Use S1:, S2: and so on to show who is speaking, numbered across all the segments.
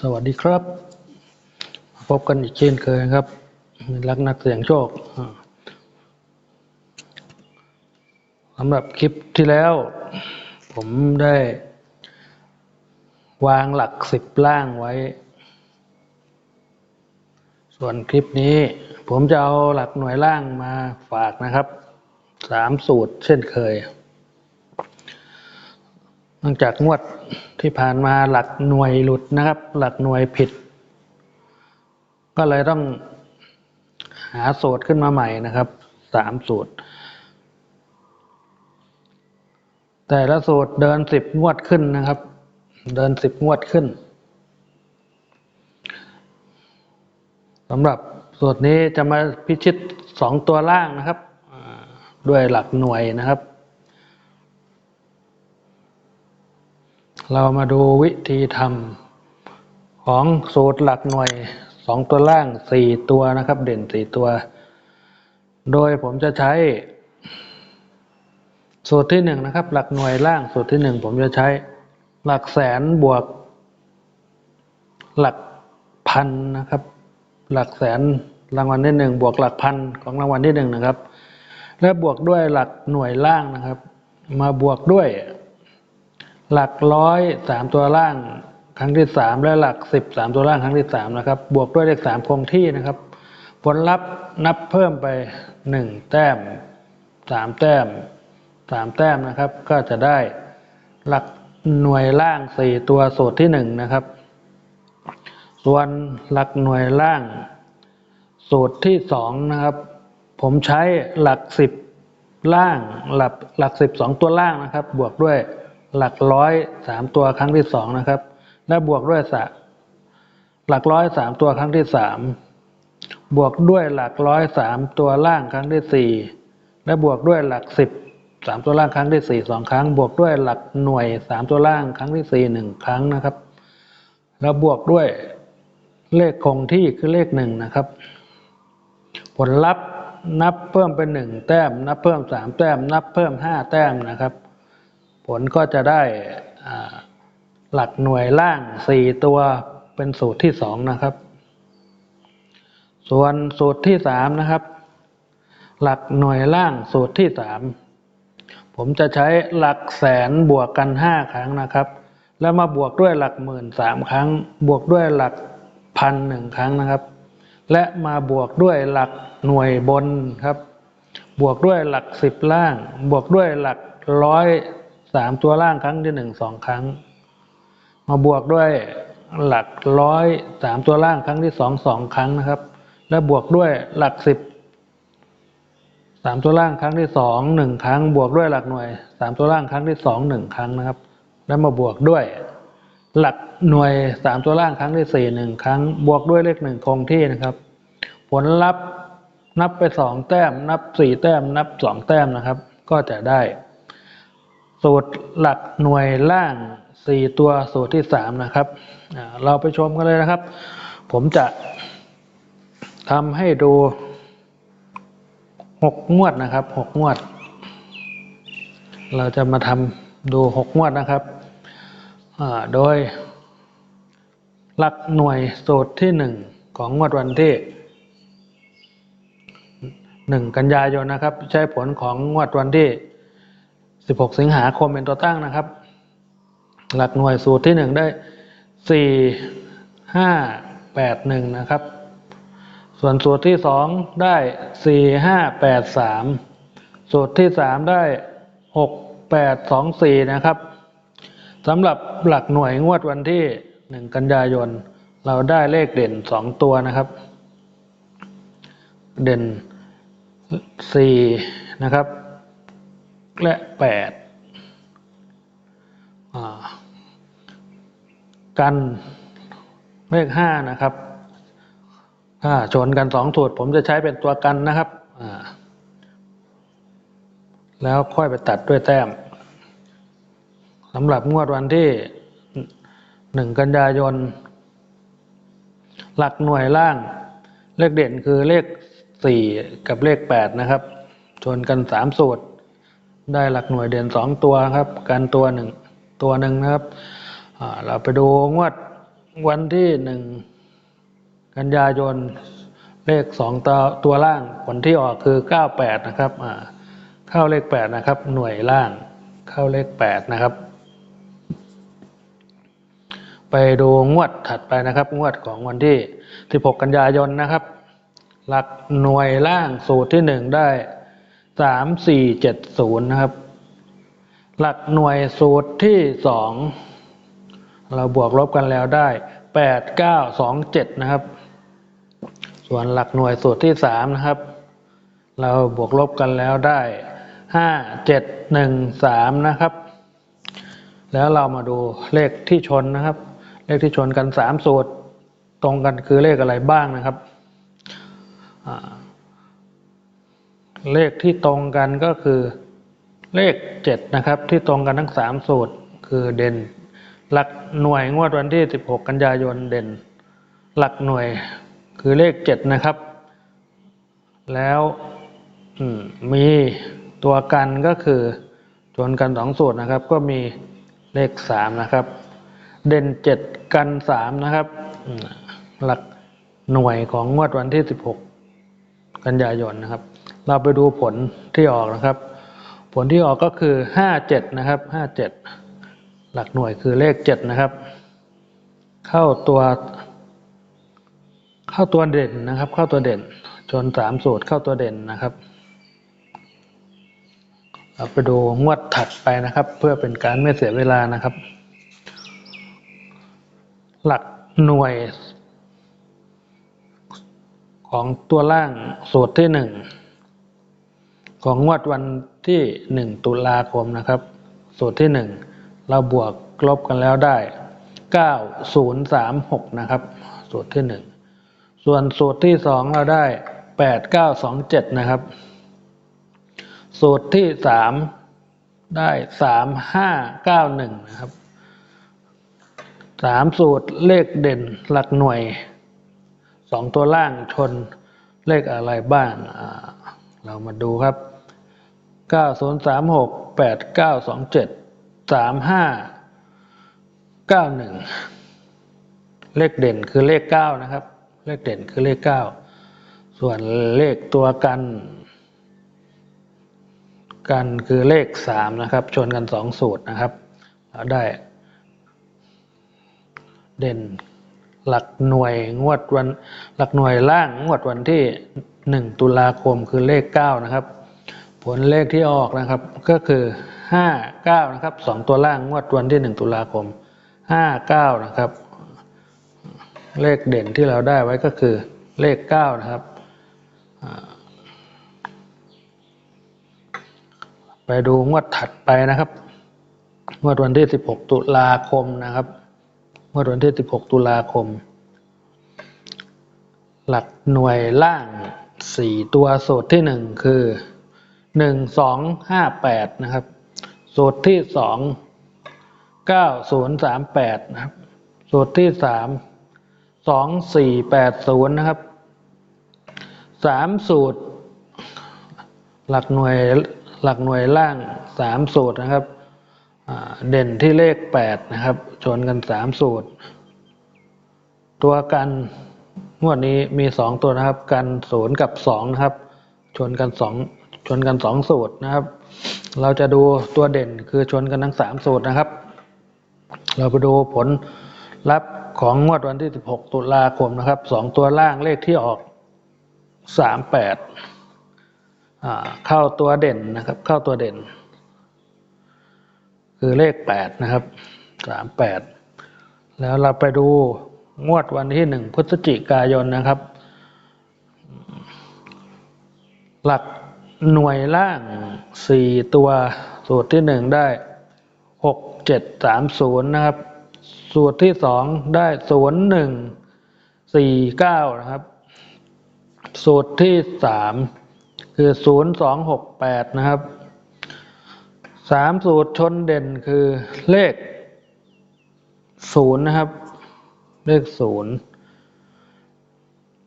S1: สวัสดีครับ พบกันอีกเช่นเคยครับรักนักเสี่ยงโชคสำหรับคลิปที่แล้ว ผมได้ วางหลักสิบล่างไว้ ส่วนคลิปนี้ ผมจะเอาหลักหน่วยล่างมาฝากนะครับสามสูตรเช่นเคย นื่องจากงวดที่ผ่านมาหลักหน่วยหลุดนะครับ หลักหน่วยผิด ก็เลยต้องหาสูตรขึ้นมาใหม่นะครับสามสูตร แต่ละสูตรเดินสิบงวดขึ้นนะครับ เดินสิบงวดขึ้นสำหรับสูตรนี้จะมาพิชิตสองตัวล่างนะครับด้วยหลักหน่วยนะครับ เรามาดูวิธีทำของสูตรหลักหน่วยสองตัวล่างสี่ตัวนะครับ เด่นสี่ตัว โดยผมจะใช้ สูตรที่หนึ่งนะครับ หลักหน่วยล่างสูตรที่หนึ่งผมจะใช้หลักแสนบวก หลักพันนะครับ หลักแสนรางวัลที่หนึ่งบวกหลักพันของรางวัลที่หนึ่งนะครับ และบวกด้วยหลักหน่วยล่างนะครับ มาบวกด้วย หลักร้อยสามตัวล่างครั้งที่สามและหลักสิบสามตัวล่างครั้งที่สามนะครับ บวกด้วยเลขสามคงที่นะครับ ผลลัพธ์นับเพิ่มไปหนึ่งแต้มสามแต้มสามแต้มนะครับ ก็จะได้หลักหน่วยล่างสี่ตัวสูตรที่หนึ่งนะครับ ส่วนหลักหน่วยล่าง สูตรที่สองนะครับ ผมใช้หลักสิบล่างหลักหลักสิบสองตัวล่างนะครับ บวกด้วย หลักร้อยสามตัวครั้งที่สองนะครับ และบวกด้วยสะหลักร้อยสามตัวครั้งที่สามบวกด้วยหลักร้อยสามตัวล่างครั้งที่สี่และบวกด้วยหลักสิบสามตัวล่างครั้งที่สี่สองครั้ง บวกด้วยหลักหน่วยสามตัวล่างครั้งที่สี่หนึ่งครั้งนะครับ แล้วบวกด้วยเลขคงที่คือเลขหนึ่งนะครับ ผลลัพธ์นับเพิ่มเป็นหนึ่งแต้ม นับเพิ่มสามแต้ม นับเพิ่มห้าแต้มนะครับ ลก็จะได้หลักหน่วยล่างสี่ตัวเป็นสูตรที่สองนะครับ ส่วนสูตรที่สามนะครับ หลักหน่วยล่างสูตรที่สามผมจะใช้หลักแสนบวกกันห้าครั้งนะครับ แล้วมาบวกด้วยหลักหมื่นสามครั้ง บวกด้วยหลักพันหนึ่งครั้งนะครับ และมาบวกด้วยหลักหน่วยบนครับ บวกด้วยหลักสิบล่าง บวกด้วยหลักร้อย สามตัวล่างครั้งที่หนึ่งสองครั้ง มาบวกด้วยหลักร้อยสามตัวล่างครั้งที่สองสองครั้งนะครับ และบวกด้วยหลักสิบสามตัวล่างครั้งที่สองหนึ่งครั้ง บวกด้วยหลักหน่วยสามตัวล่างครั้งที่สองหนึ่งครั้งนะครับ แล้วมาบวกด้วย หลักหน่วยสามตัวล่างครั้งที่สี่หนึ่งครั้ง บวกด้วยเลขหนึ่งคงที่นะครับ ผลลัพธ์นับไปสองแต้ม นับสี่แต้ม นับสองแต้มนะครับ ก็จะได้ สูตรหลักหน่วยล่างสี่ตัวสูตรที่สามนะครับ เราไปชมกันเลยนะครับ ผมจะทำให้ดูหกงวดนะครับหกงวด เราจะมาทำดูหกงวดนะครับโดย หลักหน่วยสูตรที่หนึ่งของงวดวันที่หนึ่งกันยายนนะครับ ใช้ผลของงวดวันที่ 16 สิงหาคมเป็นตัวตั้งนะครับ หลักหน่วยสูตรที่หนึ่งได้ 4 5 8 1 นะครับ ส่วนสูตรที่สองได้ 4 5 8 3 สูตรที่สามได้ 6 8 2 4 นะครับสำหรับหลักหน่วยงวดวันที่ 1 กันยายน เราได้เลขเด่น 2 ตัวนะครับ เด่น 4 นะครับ และแปดกันเลขห้านะครับ ถ้าชนกันสองสูตรผมจะใช้เป็นตัวกันนะครับ แล้วค่อยไปตัดด้วยแต้มสำหรับงวดวันที่หนึ่งกันยายน หลักหน่วยล่าง เลขเด่นคือเลขสี่กับเลขแปดนะครับ ชนกันสามสูตร ได้หลักหน่วยเด่นสองตัวครับกันตัวหนึ่งตัวหนึ่งนะครับเราไปดูงวดวันที่หนึ่งกันยายนเลขสองตัวตัวล่างผลที่ออกคือเก้าแปดนะครับเข้าเลขแปดนะครับ หน่วยล่างเข้าเลขแปดนะครับ ไปดูงวดถัดไปนะครับ งวดของวันที่ 16 กันยายนนะครับ หลักหน่วยล่างสูตรที่ห นึ่งได้3 4 7 0นะครับ หลักหน่วยสูตรที่สองเราบวกลบกันแล้วได้8 9 2 7นะครับ ส่วนหลักหน่วยสูตรที่สามนะครับ เราบวกลบกันแล้วได้5 7 1 3นะครับ แล้วเรามาดูเลขที่ชนนะครับ เลขที่ชนกันสามสูตร ตรงกันคือเลขอะไรบ้างนะครับอ่า เลขที่ตรงกันก็คือเลขเจ็ดนะครับ ที่ตรงกันทั้งสามสูตรคือเด่น หลักหน่วยงวดวันที่สิบหกกันยายนเด่น หลักหน่วยคือเลขเจ็ดนะครับ แล้วมีตัวกันก็คือชนกันสองสูตรนะครับ ก็มีเลขสามนะครับ เด่นเจ็ดกันสามนะครับ หลักหน่วยของงวดวันที่สิบหกกันยายนนะครับ เราไปดูผลที่ออกนะครับ ผลที่ออกก็คือห้าเจ็ดนะครับห้าเจ็ดหลักหน่วยคือเลขเจ็ดนะครับ เข้าตัวเข้าตัวเด่นนะครับ เข้าตัวเด่น ชนสามสูตรเข้าตัวเด่นนะครับเราไปดูงวดถัดไปนะครับ เพื่อเป็นการไม่เสียเวลานะครับ หลักหน่วยของตัวล่างสูตรที่หนึ่ง ของงวดวันที่หนึ่งตุลาคมนะครับ สูตรที่หนึ่งเราบวกลบกันแล้วได้เก้าศูนะครับ สูตรที่หนึ่งส่วนสูตรที่สองเราได้แปดเก้าสองเจ็ดนะครับ สูตรที่สามได้สามห้าเก้าหนึ่งนะครับสามสูตรเลขเด่นหลักหน่วยสองตัวล่างชนเลขอะไรบ้าง เรามาดูครับ ก้าศูนย์สามหกแปดเก้าสองเจ็ดสามห้าเก้าหนึ่งเลขเด่นคือเลขเก้านะครับ เลขเด่นคือเลขเก้าส่วนเลขตัวกัน กันคือเลขสามนะครับ ชนกันสองสูตรนะครับเราได้ เด่นหลักหน่วยงวดวัน หลักหน่วยล่างงวดวันที่หนึ่งตุลาคมคือเลขเก้านะครับ ผลเลขที่ออกนะครับก็คือห้าเก้านะครับสองตัวล่างงวดวันที่หนึ่งตุลาคมห้าเก้านะครับ เลขเด่นที่เราได้ไว้ก็คือเลขเก้านะครับไปดูงวดถัดไปนะครับงวดวันที่สิบหกตุลาคมนะครับงวดวันที่16ตุลาคม หลักหน่วยล่าง4ตัวสูตรที่1คือ 1 2 5 8นะครับ สูตรที่2 9 0 3 8นย์สามแปดนะครับ สูตรที่3 2 4 8 0นย์นะครับ3สูตร หลักหน่วยหลักหน่วยล่าง3สูตรนะครับเด่นที่เลขแปดนะครับ ชนกันสามสูตร ตัวกันงวดนี้มีสองตัวนะครับ กันศูนย์กับสองนะครับ ชนกันสอง ชนกันสองสูตรนะครับ เราจะดูตัวเด่นคือชนกันทั้งสามสูตรนะครับ เราไปดูผลลัพธ์ของงวดวันที่ 16 ตุลาคมนะครับสองตัวล่างเลขที่ออก 38 เข้าตัวเด่นนะครับ เข้าตัวเด่น คือเลขแปดนะครับสามแปดแล้วเราไปดูงวดวันที่หนึ่งพฤศจิกายนนะครับ หลัก หน่วยล่างสี่ตัว สูตรที่หนึ่งได้หกเจ็ดสามศูนย์นะครับ สูตรที่สองได้ศูนย์หนึ่งสี่เก้านะครับ สูตรที่สามคือศูนย์สองหกแปดนะครับสามสูตรชนเด่นคือเลขศูนย์นะครับ เลขศูนย์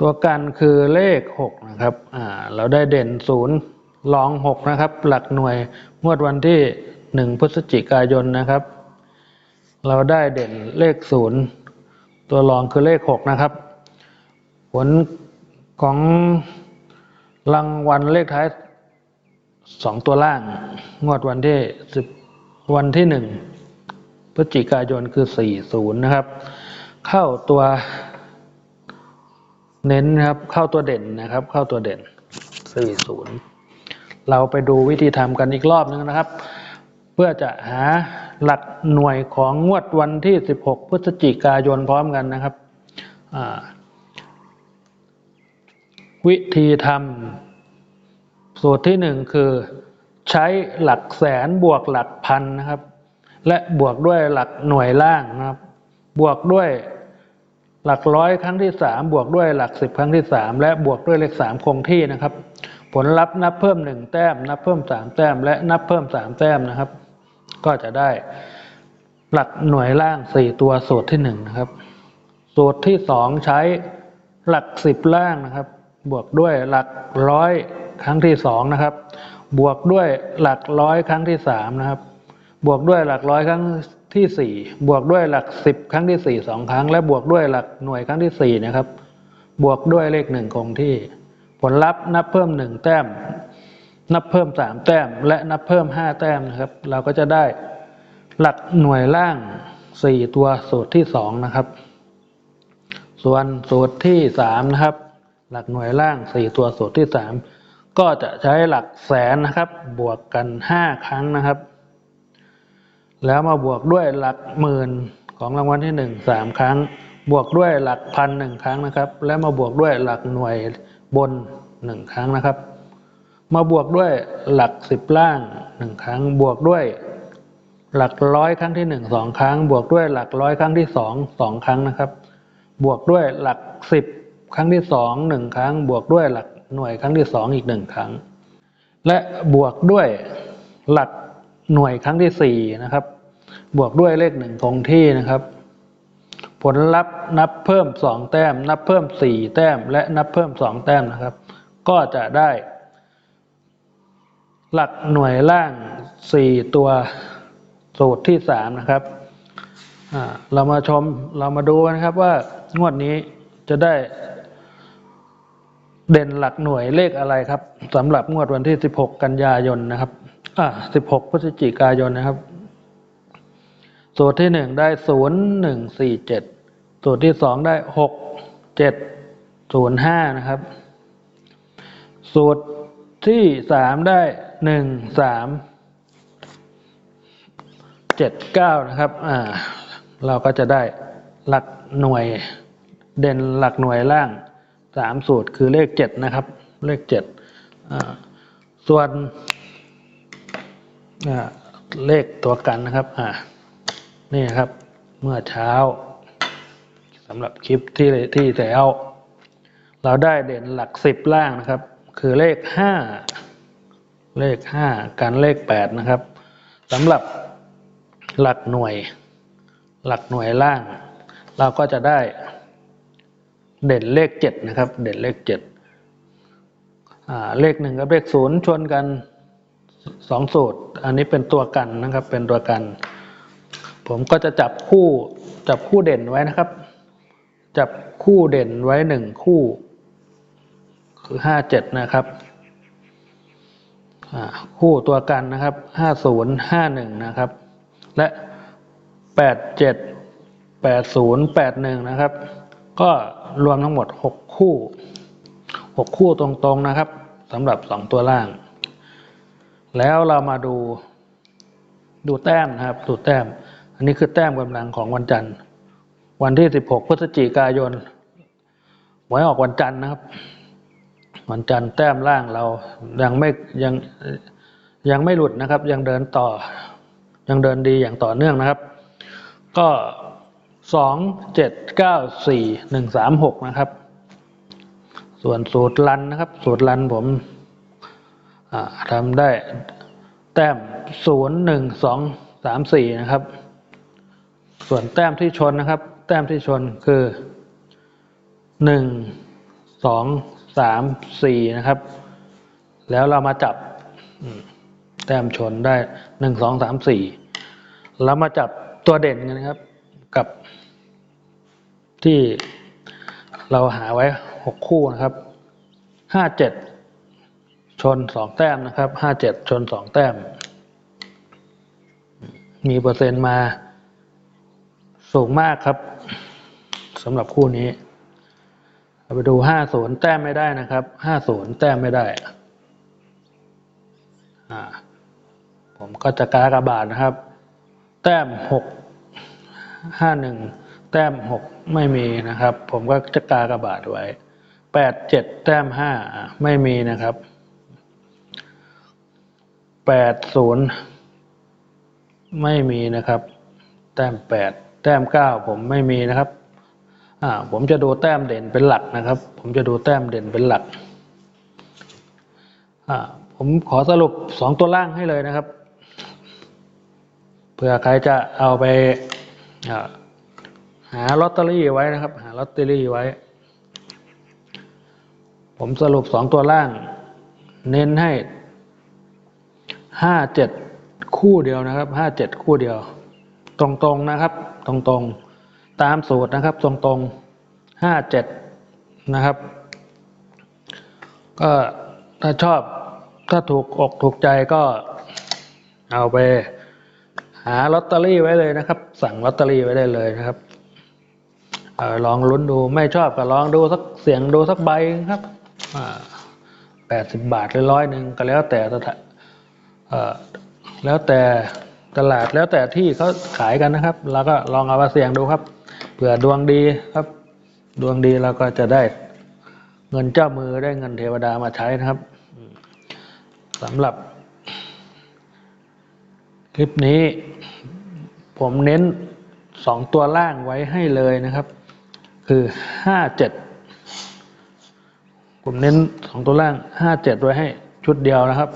S1: ตัวกันคือเลขหกนะครับ อ่า เราได้เด่นศูนย์ รองหกนะครับ หลักหน่วยงวดวันที่หนึ่งพฤศจิกายนนะครับ เราได้เด่นเลขศูนย์ตัวรองคือเลขหกนะครับ ผลของรางวัลเลขท้ายสองตัวล่าง งวดวันที่สิบวันที่หนึ่งพฤศจิกายนคือสี่ศูนย์นะครับ เข้าตัวเน้นนะครับ เข้าตัวเด่นนะครับ เข้าตัวเด่นสี่ศูนย์ เราไปดูวิธีทำกันอีกรอบนึงนะครับ เพื่อจะหาหลักหน่วยของงวดวันที่ 16 พฤศจิกายนพร้อมกันนะครับวิธีทำสูตรที่หนึ่งคือใช้หลักแสนบวกหลักพันนะครับ และบวกด้วยหลักหน่วยล่างนะครับ บวกด้วยหลักร้อยครั้งที่สามบวกด้วยหลักสิบครั้งที่สามและบวกด้วยเลขสามคงที่นะครับ ผลลัพธ์นับเพิ่มหนึ่งแต้ม นับเพิ่มสามแต้ม และนับเพิ่มสามแต้มนะครับ ก็จะได้หลักหน่วยล่างสี่ตัวสูตรที่หนึ่งนะครับ สูตรที่สองใช้หลักสิบล่างนะครับ บวกด้วยหลักร้อยครั้งที่สองนะครับ บวกด้วยหลักร้อยครั้งที่สามนะครับ บวกด้วยหลักร้อยครั้งที่สี่บวกด้วยหลักสิบครั้งที่สี่สองครั้ง และบวกด้วยหลักหน่วยครั้งที่สี่นะครับ บวกด้วยเลขหนึ่งคงที่ ผลลัพธ์นับเพิ่มหนึ่งแต้ม นับเพิ่มสามแต้ม และนับเพิ่มห้าแต้มนะครับ เราก็จะได้หลักหน่วยล่างสี่ตัวสูตรที่สองนะครับ ส่วนสูตรที่สามนะครับ หลักหน่วยล่างสี่ตัวสูตรที่สามก็จะใช้หลักแสนนะครับ บวกกันห้าครั้งนะครับ แล้วมาบวกด้วยหลักหมื่นของรางวัลที่หนึ่งสามครั้ง บวกด้วยหลักพันหนึ่งครั้งนะครับ แล้วมาบวกด้วยหลักหน่วย บนหนึ่งครั้งนะครับ มาบวกด้วยหลักสิบล่างหนึ่งครั้ง บวกด้วย หลักร้อยครั้งที่หนึ่งสองครั้ง บวกด้วยหลักร้อยครั้งที่สองสองครั้งนะครับ บวกด้วยหลักสิบครั้งที่สองหนึ่งครั้ง บวกด้วยหลักหน่วยครั้งที่สองอีกหนึ่งครั้ง และบวกด้วยหลักหน่วยครั้งที่สี่นะครับ บวกด้วยเลขหนึ่งคงที่นะครับ ผลลัพธ์นับเพิ่มสองแต้ม นับเพิ่มสี่แต้ม และนับเพิ่มสองแต้มนะครับ ก็จะได้ หลักหน่วยล่างสี่ตัวสูตรที่สามนะครับอ่าเรามาชมเรามาดูนะครับว่างวดนี้จะได้ เด่นหลักหน่วยเลขอะไรครับสำหรับงวดวันที่ 16 กันยายนนะครับอ่า16 พฤศจิกายนนะครับ สูตรที่หนึ่งได้ศูนย์หนึ่งสี่เจ็ดสูตรที่สองได้หกเจ็ดศูนย์ห้านะครับ สูตรที่สามได้หนึ่งสามเจ็ดเก้านะครับ อ่า เราก็จะได้หลักหน่วยเด่นหลักหน่วยล่างสามสูตรคือเลขเจ็ดนะครับ เลขเจ็ดส่วนเลขตัวกันนะครับอ่า นี่ครับ เมื่อเช้าสำหรับคลิปที่ที่แล้วเราได้เด่นหลักสิบล่างนะครับ คือเลขห้าเลขห้ากันเลขแปดนะครับสำหรับหลักหน่วย หลักหน่วยล่าง เราก็จะได้เด่นเลขเจ็ดนะครับ เด่นเลขเจ็ดเลขหนึ่งกับเลขศูนย์ชนกันสองสูตร อันนี้เป็นตัวกันนะครับ เป็นตัวกัน ผมก็จะจับคู่จับคู่เด่นไว้นะครับ จับคู่เด่นไว้หนึ่งคู่ คือห้าเจ็ดนะครับคู่ตัวกันนะครับห้าศูนย์ห้าหนึ่งนะครับ และแปดเจ็ดแปดศูนย์แปดหนึ่งนะครับ ก็รวมทั้งหมดหกคู่หกคู่ตรงๆนะครับสำหรับสองตัวล่าง แล้วเรามาดูดูแต้มนะครับ ดูแต้ม อันนี้คือแต้มกำลังของวันจันทร์ วันที่ 16 พฤศจิกายนหวยออกวันจันทร์นะครับ วันจันทร์แต้มล่างเรายังไม่ยังยังไม่หลุดนะครับ ยังเดินต่อ ยังเดินดีอย่างต่อเนื่องนะครับ ก็สองเจ็ดเก้าสี่หนึ่งสามหกนะครับ ส่วนสูตรลันนะครับ สูตรลันผมทำได้แต้มศูนย์หนึ่งสองสามสี่นะครับ ส่วนแต้มที่ชนนะครับ แต้มที่ชนคือหนึ่งสองสามสี่นะครับ แล้วเรามาจับแต้มชนได้หนึ่งสองสามสี่แล้วมาจับตัวเด่นกันนะครับกับที่เราหาไว้หกคู่นะครับห้าเจ็ดชนสองแต้มนะครับห้าเจ็ดชนสองแต้ม มีเปอร์เซ็นต์มา สูงมากครับสำหรับคู่นี้เราไปดูห้าศูนย์แต้มไม่ได้นะครับห้าศูนย์แต้มไม่ได้ผมก็จะกากระบาดนะครับ แต้มหกห้าหนึ่งแต้มหกไม่มีนะครับ ผมก็จะกากระบาดไว้แปดเจ็ดแต้มห้าไม่มีนะครับแปดศูนย์ไม่มีนะครับ แต้มแปด แต้มเก้าผมไม่มีนะครับอ่าผมจะดูแต้มเด่นเป็นหลักนะครับ ผมจะดูแต้มเด่นเป็นหลักอ่าผมขอสรุปสองตัวล่างให้เลยนะครับเผื่อใครจะเอาไปหาลอตเตอรี่ไว้นะครับ หาลอตเตอรี่ไว้ ผมสรุปสองตัวล่าง เน้นให้ห้าเจ็ดคู่เดียวนะครับห้าเจ็ดคู่เดียว ตรงๆนะครับ ตรงๆ ตามสูตรนะครับ ตรงๆห้าเจ็ดนะครับ ก็ถ้าชอบถ้าถูกอกถูกใจก็เอาไปหาลอตเตอรี่ไว้เลยนะครับ สั่งลอตเตอรี่ไว้ได้เลยนะครับออลองลุ้นดูไม่ชอบก็ลองดูสักเสียงดูสักใบครับแปดสิบบาทหรือร้อยหนึ่งก็แล้วแต่แล้วแต่ ตลาดแล้วแต่ที่เขาขายกันนะครับ แล้วก็ลองเอามาเสี่ยงดูครับเผื่อดวงดีครับ ดวงดีเราก็จะได้เงินเจ้ามือได้เงินเทวดามาใช้นะครับสำหรับคลิปนี้ ผมเน้นสองตัวล่างไว้ให้เลยนะครับ คือห้าเจ็ดผมเน้นสองตัวล่างห้าเจ็ดไว้ให้ชุดเดียวนะครับ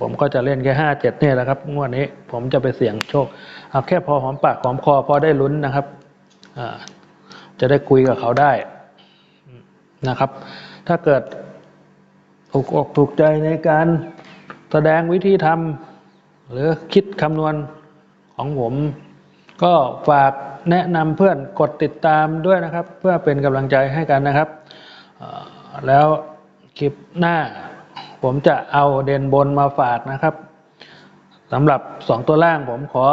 S1: ผมก็จะเล่นแค่ห้าเจ็ดเนี่ยแหละครับงวดนี้ผมจะไปเสี่ยงโชคเอาแค่พอหอมปากหอมคอพอได้ลุ้นนะครับจะได้คุยกับเขาได้นะครับ ถ้าเกิดถูกอกถูกใจในการแสดงวิธีทำหรือคิดคำนวณของผม ก็ฝากแนะนำเพื่อนกดติดตามด้วยนะครับ เพื่อเป็นกำลังใจให้กันนะครับ แล้วคลิปหน้า ผมจะเอาเด่นบนมาฝากนะครับสำหรับสองตัวล่างผมขอ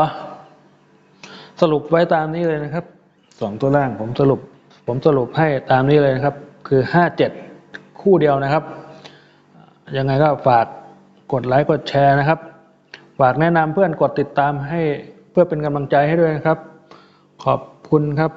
S1: สรุปไว้ตามนี้เลยนะครับสองตัวล่างผมสรุป ผมสรุปให้ตามนี้เลยนะครับ คือห้าเจ็ดคู่เดียวนะครับ ยังไงก็ฝากกดไลค์กดแชร์นะครับ ฝากแนะนำเพื่อนกดติดตามให้เพื่อเป็นกำลังใจให้ด้วยนะครับ ขอบคุณครับ